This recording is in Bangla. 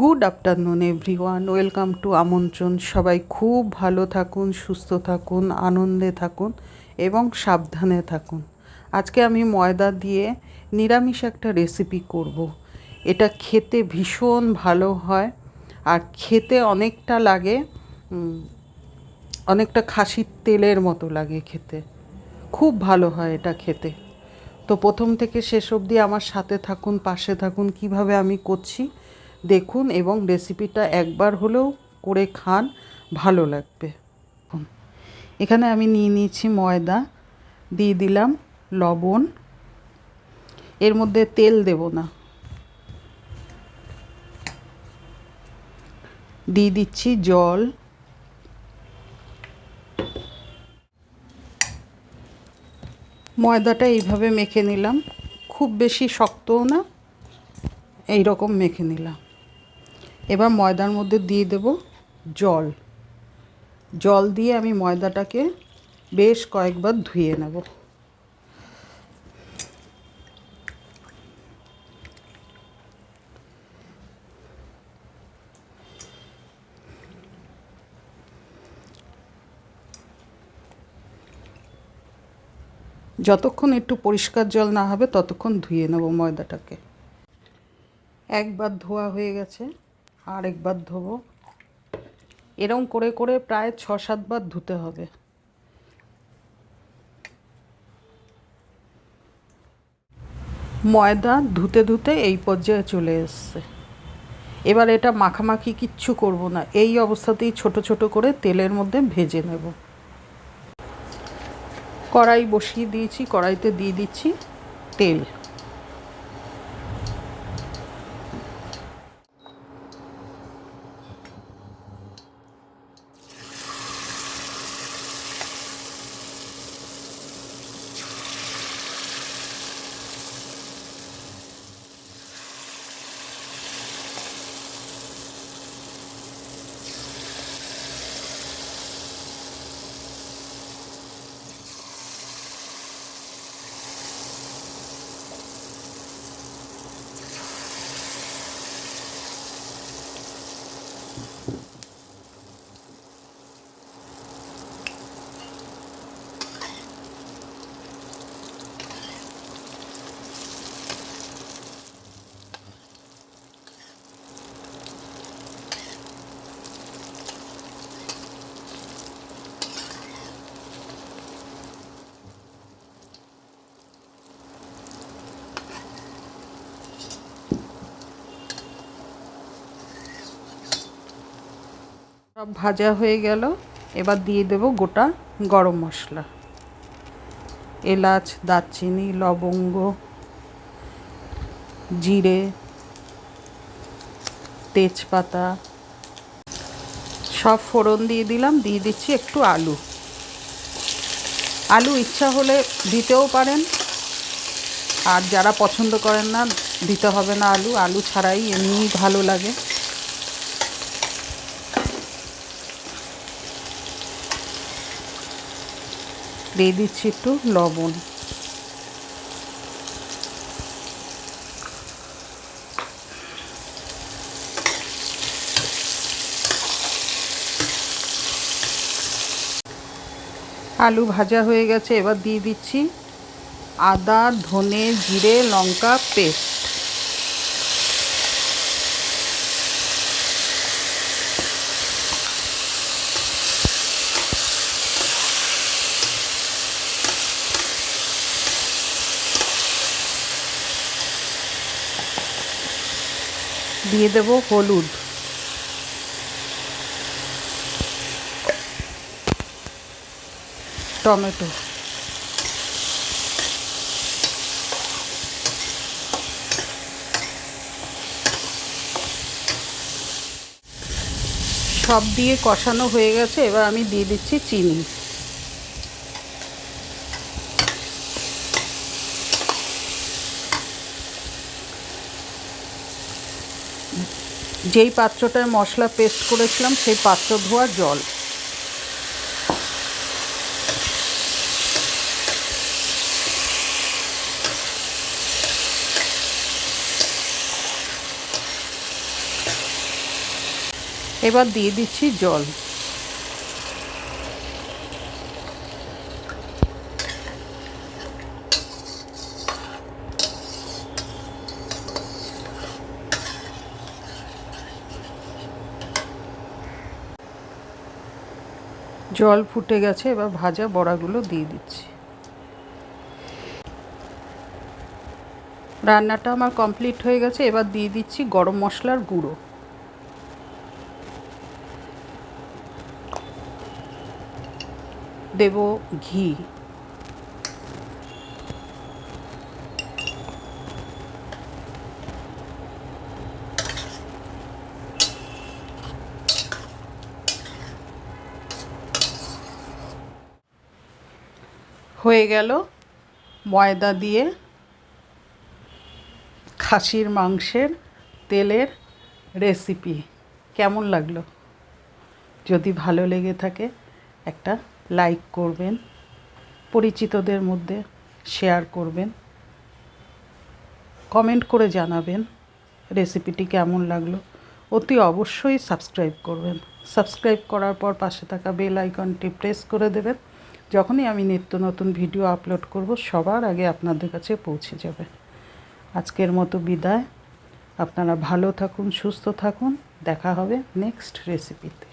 Good afternoon, everyone. Welcome to আমন্ত্রণ। সবাই খুব ভালো থাকুন, সুস্থ থাকুন, আনন্দে থাকুন এবং সাবধানে থাকুন। আজকে আমি ময়দা দিয়ে নিরামিষ একটা রেসিপি করব। এটা খেতে ভীষণ ভালো হয় আর খেতে অনেকটা লাগে অনেকটা খাসির তেলের মতো লাগে খেতে। খুব ভালো হয় এটা খেতে। তো প্রথম থেকে শেষ অবধি আমার সাথে থাকুন, পাশে থাকুন, কীভাবে আমি করছি দেখুন এবং রেসিপিটা একবার হলেও করে খান, ভালো লাগবে। এখানে আমি নিয়ে নিয়েছি ময়দা, দিয়ে দিলাম লবণ। এর মধ্যে তেল দেব না। দিয়ে দিচ্ছি জল। ময়দাটা এইভাবে মেখে নিলাম। খুব বেশি শক্তও না এই রকম মেখে নিলাম। এবার ময়দার মধ্যে দিয়ে দেব জল। জল দিয়ে আমি ময়দাটাকে বেশ কয়েকবার ধুয়ে নেব। যতক্ষণ একটু পরিষ্কার জল না হবে, ততক্ষণ ধুয়ে নেব ময়দাটাকে। একবার ধোয়া হয়ে গেছে। আর একবার ধোবো। এরম করে করে প্রায় ছ সাতবার ধুতে হবে। ময়দা ধুতে ধুতে এই পর্যায়ে চলে এসছে। এবার এটা মাখামাখি কিচ্ছু করব না। এই অবস্থাতেই ছোট ছোট করে তেলের মধ্যে ভেজে নেব। কড়াই বসিয়ে দিয়েছি, কড়াইতে দিয়ে দিচ্ছি তেল। সব ভাজা হয়ে গেল। এবার দিয়ে দেব গোটা গরম মশলা। এলাচ, দারচিনি, লবঙ্গ, জিরে, তেজপাতা, সব ফোড়ন দিয়ে দিলাম। দিয়ে দিচ্ছি একটু আলু। আলু ইচ্ছা হলে দিতেও পারেন। আর যারা পছন্দ করেন না, দিতে হবে না আলু। আলু ছাড়াই এমনিই ভালো লাগে। দিয়ে দিচ্ছি একটু লবণ। আলু ভাজা হয়ে গেছে, এবার দিয়ে দিচ্ছি আদা, ধনে, জিরে, লঙ্কা, পেস্ট। দিয়ে দেব হলুদ। টমেটো। সব দিয়ে কষানো হয়ে গেছে এবার আমি দিয়ে দিচ্ছি চিনি। যেই পাত্রটায় মশলা পেস্ট করেছিলাম সেই পাত্র ধোয়া জল। এবার দিয়ে দিচ্ছি জল। জল ফুটে গেছে, এবার ভাজা বড়াগুলো দিয়ে দিচ্ছি। রান্নাটা আমার কমপ্লিট হয়ে গেছে, এবার দিয়ে দিচ্ছি গরম মশলার গুঁড়ো। দেব ঘি। হয়ে গেল ময়দা দিয়ে খাসির মাংসের তেলের রেসিপি। কেমন লাগল? যদি ভালো লেগে থাকে, একটা লাইক করবেন, পরিচিতদের মধ্যে শেয়ার করবেন, কমেন্ট করে জানাবেন রেসিপিটি কেমন লাগল। অতি অবশ্যই সাবস্ক্রাইব করবেন। সাবস্ক্রাইব করার পর পাশে থাকা বেল আইকনটি প্রেস করে দেবেন। যখনই আমি নিত্য নতুন ভিডিও আপলোড করব, সবার আগে আপনাদের কাছে পৌঁছে যাবে। আজকের মতো বিদায়। আপনারা ভালো থাকুন, সুস্থ থাকুন। দেখা হবে নেক্সট রেসিপিতে